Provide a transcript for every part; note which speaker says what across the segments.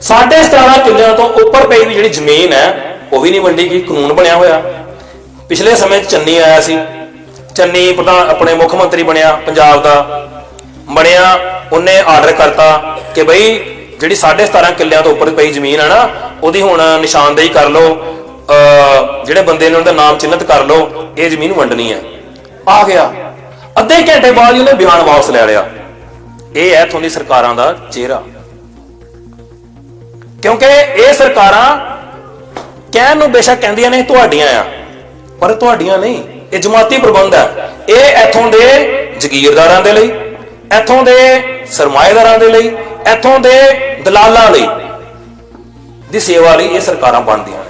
Speaker 1: ਸਾਢੇ 17 ਕਿੱਲਿਆਂ ਤੋਂ ਉੱਪਰ ਪਈ ਵੀ ਜਿਹੜੀ ਜ਼ਮੀਨ ਹੈ, ਉਹ ਵੀ ਨਹੀਂ ਵੰਡੀ ਗਈ ਕਾਨੂੰਨ ਬਣਿਆ ਹੋਇਆ। ਪਿਛਲੇ ਸਮੇਂ ਚੰਨੀ ਆਇਆ ਸੀ। ਚੰਨੀ ਪ੍ਰਧਾਨ ਆਪਣੇ ਮੁੱਖ ਮੰਤਰੀ ਬਣਿਆ, ਪੰਜਾਬ ਦਾ। ਬਣਿਆ, ਉਹਨੇ ਆਰਡਰ ਕਰਤਾ ਕਿ ਬਈ ਜਿਹੜੀ 17.5 ਕਿੱਲਿਆਂ ਤੋਂ ਉੱਪਰ ਪਈ ਜ਼ਮੀਨ ਹੈ ਨਾ, ਉਹਦੀ ਹੁਣ ਨਿਸ਼ਾਨਦੇਹੀ ਕਰ ਲਓ। ਅਹ, ਜਿਹੜੇ ਬੰਦੇ ਨੇ ਉਹਦਾ ਨਾਮ ਚਿੰਨਤ ਕਰ ਲਓ, ਇਹ ਜ਼ਮੀਨ ਵੰਡਣੀ ਹੈ। ਆ ਗਿਆ। ਅੱਧੇ ਘੰਟੇ ਬਾਅਦ ਹੀ ਉਹਨੇ ਬਿਆਨ ਵਾਪਸ ਲੈ ਲਿਆ। ਇਹ ਹੈ ਤੁਹਾਡੀ ਸਰਕਾਰਾਂ ਦਾ ਚਿਹਰਾ। ਕਿਉਂਕਿ ਇਹ ਸਰਕਾਰਾਂ ਕਹਿਣ ਨੂੰ ਬੇਸ਼ੱਕ ਕਹਿੰਦੀਆਂ ਨੇ ਤੁਹਾਡੀਆਂ ਆ, ਪਰ ਤੁਹਾਡੀਆਂ ਨਹੀਂ, ਇਹ ਜਮਾਤੀ ਪ੍ਰਬੰਧ ਹੈ ਇਹ ਇੱਥੋਂ ਦੇ ਜ਼ਗੀਰਦਾਰਾਂ ਦੇ ਲਈ, ਇੱਥੋਂ ਦੇ ਸਰਮਾਏਦਾਰਾਂ ਦੇ ਲਈ, ਇੱਥੋਂ ਦੇ ਦਲਾਲਾਂ ਲਈ ਦੀ ਸੇਵਾ ਲਈ ਇਹ ਸਰਕਾਰਾਂ ਬਣਦੀਆਂ ਨੇ।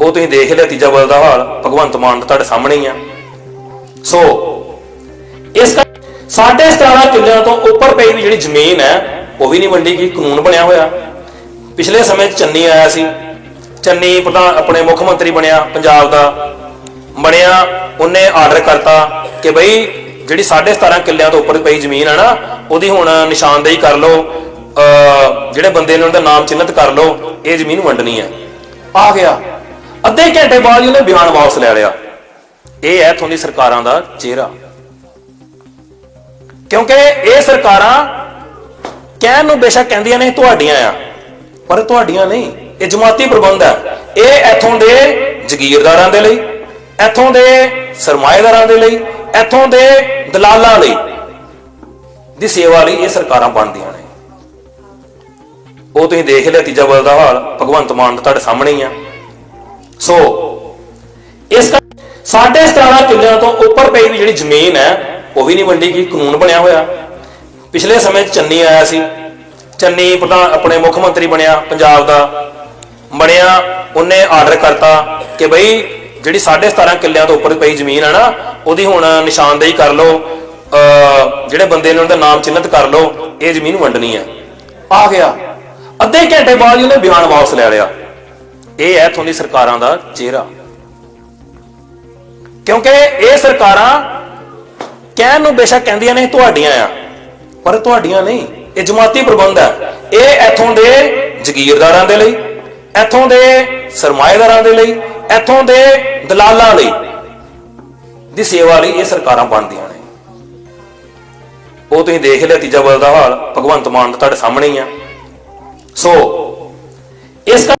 Speaker 1: ਉਹ ਤੁਸੀਂ ਦੇਖ ਲਿਆ ਤੀਜਾ ਬਲ ਦਾ ਹਾਲ, ਭਗਵੰਤ ਮਾਨ ਤੁਹਾਡੇ ਸਾਹਮਣੇ ਹੀ ਆ। ਸੋ ਇਸ ਕਰ ਸਾਢੇ 17 ਕਿੱਲਿਆਂ ਤੋਂ ਉੱਪਰ ਪਈ ਦੀ ਜਿਹੜੀ ਜ਼ਮੀਨ ਹੈ ਉਹ ਵੀ ਨਹੀਂ ਵੰਡੀ ਗਈ ਕਾਨੂੰਨ ਬਣਿਆ ਹੋਇਆ। ਪਿਛਲੇ ਸਮੇਂ ਚੰਨੀ ਆਇਆ ਸੀ। ਚੰਨੀ ਪ੍ਰਧਾਨ ਆਪਣੇ ਮੁੱਖ ਮੰਤਰੀ ਬਣਿਆ, ਪੰਜਾਬ ਦਾ। ਬਣਿਆ, ਉਹਨੇ ਆਰਡਰ ਕਰਤਾ ਕਿ ਬਈ ਜਿਹੜੀ 17.5 ਕਿੱਲਿਆਂ ਤੋਂ ਉੱਪਰ ਪਈ ਜ਼ਮੀਨ ਹੈ ਨਾ, ਉਹਦੀ ਹੁਣ ਨਿਸ਼ਾਨਦੇਹੀ ਕਰ ਲਓ। ਅਹ, ਜਿਹੜੇ ਬੰਦੇ ਨੇ ਉਹਦਾ ਨਾਮ ਚਿੰਨਤ ਕਰ ਲਓ, ਇਹ ਜ਼ਮੀਨ ਵੰਡਣੀ ਹੈ ਆ ਗਿਆ। ਅੱਧੇ ਘੰਟੇ ਬਾਅਦ ਉਹਨੇ ਬਿਆਨ ਵਾਪਸ ਲੈ ਲਿਆ। ਇਹ ਹੈ ਤੁਹਾਡੀ ਸਰਕਾਰਾਂ ਦਾ ਚਿਹਰਾ। ਕਿਉਂਕਿ ਇਹ ਸਰਕਾਰਾਂ ਕਹਿਣ ਨੂੰ ਬੇਸ਼ੱਕ ਕਹਿੰਦੀਆਂ ਨੇ ਤੁਹਾਡੀਆਂ ਆ, ਪਰ ਤੁਹਾਡੀਆਂ ਨਹੀਂ, ਇਹ ਜਮਾਤੀ ਪ੍ਰਬੰਧ ਹੈ ਇਹ ਇੱਥੋਂ ਦੇ ਜ਼ਗੀਰਦਾਰਾਂ ਦੇ ਲਈ, ਇੱਥੋਂ ਦੇ ਸਰਮਾਏਦਾਰਾਂ ਦੇ ਲਈ, ਇੱਥੋਂ ਦੇ ਦਲਾਲਾਂ ਲਈ ਦੀ ਸੇਵਾ ਲਈ ਇਹ ਸਰਕਾਰਾਂ ਬਣਦੀਆਂ ਨੇ। ਉਹ ਤੁਸੀਂ ਦੇਖ ਲਿਆ ਤੀਜਾ ਬਲ ਦਾ ਹਾਲ, ਭਗਵੰਤ ਮਾਨ ਦਾ ਤੁਹਾਡੇ ਸਾਹਮਣੇ ਹੀ ਆ। ਸੋ, ਇਸ ਕਰ ਸਾਢੇ 17 ਕਿੱਲਿਆਂ ਤੋਂ ਉੱਪਰ ਪਈ ਵੀ ਜਿਹੜੀ ਜ਼ਮੀਨ ਹੈ, ਉਹ ਵੀ ਨਹੀਂ ਵੰਡੀ ਗਈ, ਕਾਨੂੰਨ ਬਣਿਆ ਹੋਇਆ। ਪਿਛਲੇ ਸਮੇਂ ਚੰਨੀ ਆਇਆ ਸੀ। ਚੰਨੀ ਪ੍ਰਧਾਨ ਆਪਣੇ ਮੁੱਖ ਮੰਤਰੀ ਬਣਿਆ ਪੰਜਾਬ ਦਾ। ਬਣਿਆ, ਉਹਨੇ ਆਰਡਰ ਕਰਤਾ ਕਿ ਬਈ ਜਿਹੜੀ 17.5 ਕਿੱਲਿਆਂ ਤੋਂ ਉੱਪਰ ਪਈ ਜ਼ਮੀਨ ਹੈ ਨਾ, ਉਹਦੀ ਹੁਣ ਨਿਸ਼ਾਨਦੇਹੀ ਕਰ ਲਓ। ਅਹ, ਜਿਹੜੇ ਬੰਦੇ ਨੇ ਉਹਦਾ ਨਾਮ ਚਿੰਨਤ ਕਰ ਲਓ, ਇਹ ਜ਼ਮੀਨ ਵੰਡਣੀ ਹੈ ਆ ਗਿਆ। ਅੱਧੇ ਘੰਟੇ ਬਾਅਦ ਹੀ ਉਹਨੇ ਬਿਆਨ ਵਾਪਸ ਲੈ ਲਿਆ। ਇਹ ਹੈ ਤੁਹਾਡੀ ਸਰਕਾਰਾਂ ਦਾ ਚਿਹਰਾ। ਕਿਉਂਕਿ ਇਹ ਸਰਕਾਰਾਂ ਕਹਿਣ ਨੂੰ ਬੇਸ਼ੱਕ ਕਹਿੰਦੀਆਂ ਨੇ ਤੁਹਾਡੀਆਂ ਆ। ਪਰ ਤੁਹਾਡੀਆਂ ਨਹੀਂ, ਇਹ ਜਮਾਤੀ ਪ੍ਰਬੰਧ ਹੈ। ਇਹ ਇੱਥੋਂ ਦੇ ਜ਼ਗੀਰਦਾਰਾਂ ਦੇ ਲਈ, ਇੱਥੋਂ ਦੇ ਸਰਮਾਏਦਾਰਾਂ ਦੇ ਲਈ, ਇੱਥੋਂ ਦੇ ਦਲਾਲਾਂ ਲਈ ਦੀ ਸੇਵਾ ਲਈ ਇਹ ਸਰਕਾਰਾਂ ਬਣਦੀਆਂ ਨੇ। ਉਹ ਤੁਸੀਂ ਦੇਖ ਲਿਆ ਤੀਜਾ ਬਲ ਦਾ ਹਾਲ, ਭਗਵੰਤ ਮਾਨ ਦਾ ਤੁਹਾਡੇ ਸਾਹਮਣੇ ਹੀ ਆ। ਸੋ ਇਸ ਕਰ